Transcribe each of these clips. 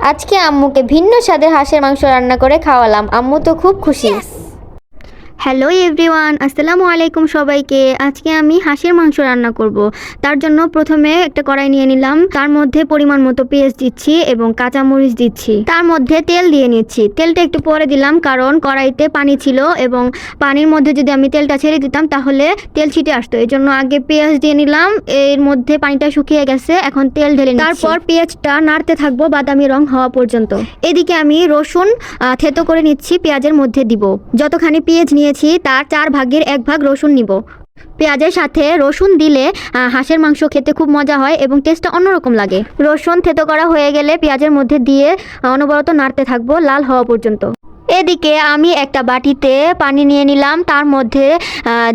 আজকে আম্মুকে ভিন্ন স্বাদের হাঁসের মাংস রান্না করে খাওয়ালাম। আম্মু তো খুব খুশি। হ্যালো এভরিওয়ান, আসসালামু আলাইকুম সবাইকে। আজকে আমি হাঁসের মাংস রান্না করব। তার জন্য প্রথমে একটা কড়াই নিয়ে নিলাম। তার মধ্যে পরিমাণ মতো পেঁয়াজ দিচ্ছি এবং কাঁচামরিচ দিচ্ছি। তার মধ্যে তেল দিয়ে নিচ্ছি। তেলটা একটু পরে দিলাম কারণ কড়াইতে পানি ছিল এবং পানির মধ্যে যদি আমি তেলটা ছেড়ে দিতাম তাহলে তেল ছিটে আসতো। এই জন্য আগে পেঁয়াজ দিয়ে নিলাম। এর মধ্যে পানিটা শুকিয়ে গেছে। এখন তেল ঢেলে তারপর পেঁয়াজটা নাড়তে থাকব বাদামি রং হওয়া পর্যন্ত। এদিকে আমি রসুন থেতো করে নিচ্ছি। পেঁয়াজের মধ্যে দিব। যতখানি পেঁয়াজ নিয়েছি তার চার ভাগের এক ভাগ রসুন নিব। পেঁয়াজের সাথে রসুন দিলে হাঁসের মাংস খেতে খুব মজা হয় এবং টেস্টটা অন্যরকম লাগে। রসুন থেতো করা হয়ে গেলে পেঁয়াজের মধ্যে দিয়ে অনবরত নাড়তে থাকব লাল হওয়া পর্যন্ত। এদিকে আমি একটা বাটিতে পানি নিয়ে নিলাম, তার মধ্যে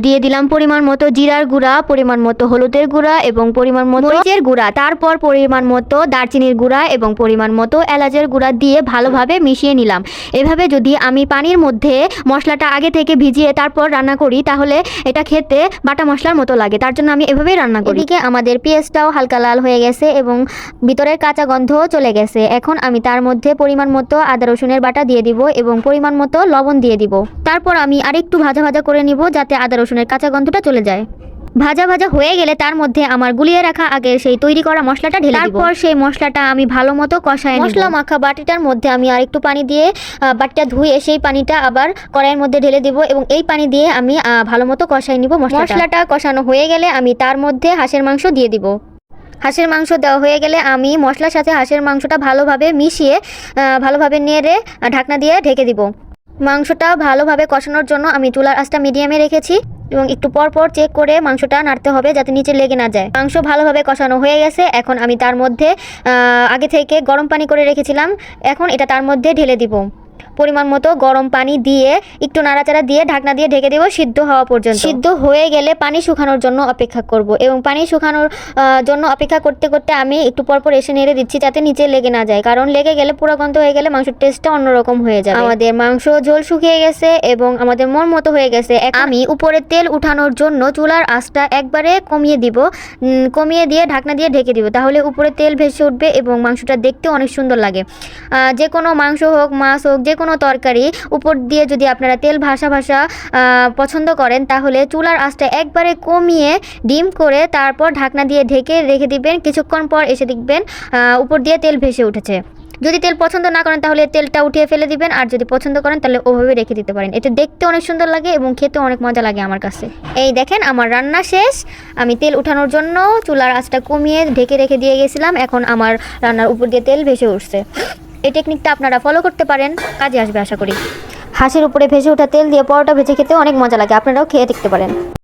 দিয়ে দিলাম পরিমাণ মতো জিরার গুঁড়া, পরিমাণ মতো হলুদের গুঁড়া এবং পরিমাণ মতো মরিচের গুঁড়া। তারপর পরিমাণ মতো দারচিনির গুঁড়া এবং পরিমাণ মতো এলাচের গুঁড়া দিয়ে ভালোভাবে মিশিয়ে নিলাম। এভাবে যদি আমি পানির মধ্যে মশলাটা আগে থেকে ভিজিয়ে তারপর রান্না করি, তাহলে এটা খেতে বাটা মশলার মতো লাগে। তার জন্য আমি এভাবেই রান্না করি। এদিকে আমাদের পেঁয়াজটাও হালকা লাল হয়ে গেছে এবং ভিতরের কাঁচা গন্ধও চলে গেছে। এখন আমি তার মধ্যে পরিমাণ মতো আদা রসুনের বাটা দিয়ে দিব এবং পরিমাণ মতো লবণ দিয়ে দিব। তারপর আমি আরেকটু ভাজা ভাজা করে নিব যাতে আদা রসুনের কাঁচা গন্ধটা চলে যায়। ভাজা ভাজা হয়ে গেলে তার মধ্যে আমার গুলিয়ে রাখা আগে সেই তৈরি করা মশলাটা ঢেলে তারপর সেই মশলাটা আমি ভালো মতো কষায় মশলা মাখা বাটিটার মধ্যে আমি আরেকটু পানি দিয়ে বাটিটা ধুয়ে সেই পানিটা আবার কড়াইয়ের মধ্যে ঢেলে দিব এবং এই পানি দিয়ে আমি ভালো মতো কষাই নিব মশলাটা কষানো হয়ে গেলে আমি তার মধ্যে হাঁসের মাংস দিয়ে দিব। হাঁসের মাংস দেওয়া হয়ে গেলে আমি মশলার সাথে হাঁসের মাংসটা ভালোভাবে মিশিয়ে ভালোভাবে নেড়ে ঢাকনা দিয়ে ঢেকে দিব। মাংসটা ভালোভাবে কষানোর জন্য আমি চুলার আঁচটা মিডিয়ামে রেখেছি এবং একটু পর পর চেক করে মাংসটা নাড়তে হবে যাতে নিচে লেগে না যায়। মাংস ভালোভাবে কষানো হয়ে গেছে। এখন আমি তার মধ্যে আগে থেকে গরম পানি করে রেখেছিলাম। এখন এটা তার মধ্যে ঢেলে দিব। পরিমাণ মতো গরম পানি দিয়ে একটু নাড়াচাড়া দিয়ে ঢাকনা দিয়ে ঢেকে দেবো সিদ্ধ হওয়া পর্যন্ত। সিদ্ধ হয়ে গেলে পানি শুকানোর জন্য অপেক্ষা করব এবং পানি শুকানোর জন্য অপেক্ষা করতে করতে আমি একটু পর পর এসে নেড়ে দিচ্ছি যাতে নিচে লেগে না যায়। কারণ লেগে গেলে পুরো গন্ধ হয়ে গেলে মাংসের টেস্টটা অন্যরকম হয়ে যাবে। আমাদের মাংস ঝোল শুকিয়ে গেছে এবং আমাদের মন মতো হয়ে গেছে। আমি উপরে তেল উঠানোর জন্য চুলার আঁচটা একবারে কমিয়ে দিব। কমিয়ে দিয়ে ঢাকনা দিয়ে ঢেকে দিব। তাহলে উপরে তেল ভেসে উঠবে এবং মাংসটা দেখতে অনেক সুন্দর লাগে। যে কোনো মাংস হোক মাছ হোক যে কোনো তরকারি উপর দিয়ে যদি আপনারা তেল ভাসা ভাসা পছন্দ করেন, তাহলে চুলার আঁচটা একবারে কমিয়ে ডিম করে তারপর ঢাকনা দিয়ে ঢেকে রেখে দিবেন। কিছুক্ষণ পর এসে দেখবেন উপর দিয়ে তেল ভেসে উঠেছে। যদি তেল পছন্দ না করেন, তাহলে তেলটা উঠিয়ে ফেলে দিবেন। আর যদি পছন্দ করেন, তাহলে ওভাবে রেখে দিতে পারেন। এতে দেখতে অনেক সুন্দর লাগে এবং খেতে অনেক মজা লাগে আমার কাছে। এই দেখেন, আমার রান্না শেষ। আমি তেল উঠানোর জন্য চুলার আঁচটা কমিয়ে ঢেকে রেখে দিয়ে গেছিলাম। এখন আমার রান্নার উপর দিয়ে তেল ভেসে উঠছে। এই টেকনিকটা আপনারা ফলো করতে পারেন, কাজে আসবে আশা করি। হাঁসের উপরে ভেসে ওঠা তেল দিয়ে পরোটা ভেজে খেতে অনেক মজা লাগে, আপনারাও খেয়ে দেখতে পারেন।